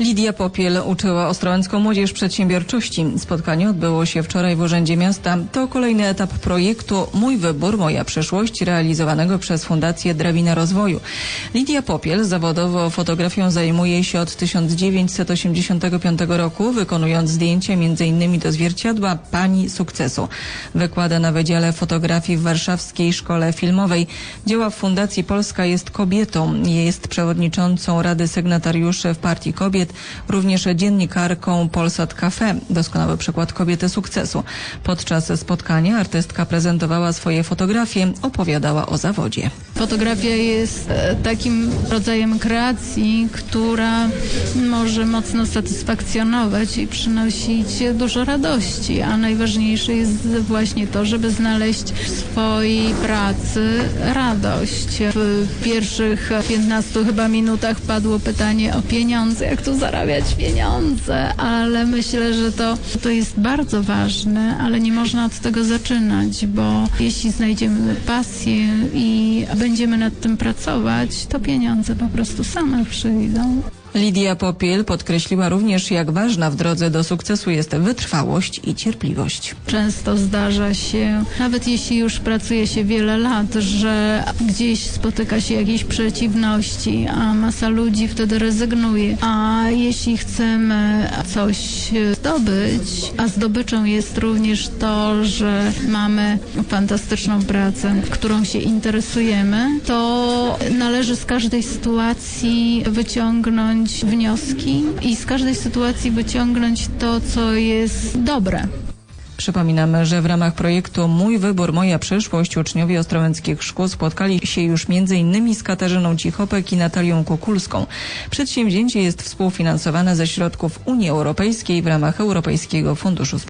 Lidia Popiel uczyła ostrołęcką młodzież przedsiębiorczości. Spotkanie odbyło się wczoraj w Urzędzie Miasta. To kolejny etap projektu Mój Wybór, Moja Przyszłość, realizowanego przez Fundację Drabina Rozwoju. Lidia Popiel zawodowo fotografią zajmuje się od 1985 roku, wykonując zdjęcia m.in. do zwierciadła Pani Sukcesu. Wykłada na Wydziale Fotografii w Warszawskiej Szkole Filmowej. Działa w Fundacji Polska jest kobietą. Jest przewodniczącą Rady Sygnatariuszy w Partii Kobiet, również dziennikarką Polsat Cafe. Doskonały przykład kobiety sukcesu. Podczas spotkania artystka prezentowała swoje fotografie, opowiadała o zawodzie. Fotografia jest e, takim rodzajem kreacji, która może mocno satysfakcjonować i przynosić dużo radości, a najważniejsze jest właśnie to, żeby znaleźć w swojej pracy radość. W pierwszych 15 chyba minutach padło pytanie o pieniądze, jak tu zarabiać pieniądze, ale myślę, że to, to jest bardzo ważne, ale nie można od tego zaczynać, bo jeśli znajdziemy pasję i będziemy nad tym pracować, to pieniądze po prostu same przyjdą. Lidia Popiel podkreśliła również, jak ważna w drodze do sukcesu jest wytrwałość i cierpliwość. Często zdarza się, nawet jeśli już pracuje się wiele lat, że gdzieś spotyka się jakieś przeciwności, a masa ludzi wtedy rezygnuje. A jeśli chcemy coś zdobyć, a zdobyczą jest również to, że mamy fantastyczną pracę, którą się interesujemy, to należy z każdej sytuacji wyciągnąć wnioski i z każdej sytuacji wyciągnąć to, co jest dobre. Przypominamy, że w ramach projektu Mój Wybór, Moja Przyszłość uczniowie ostrołęckich szkół spotkali się już m.in. z Katarzyną Cichopek i Natalią Kukulską. Przedsięwzięcie jest współfinansowane ze środków Unii Europejskiej w ramach Europejskiego Funduszu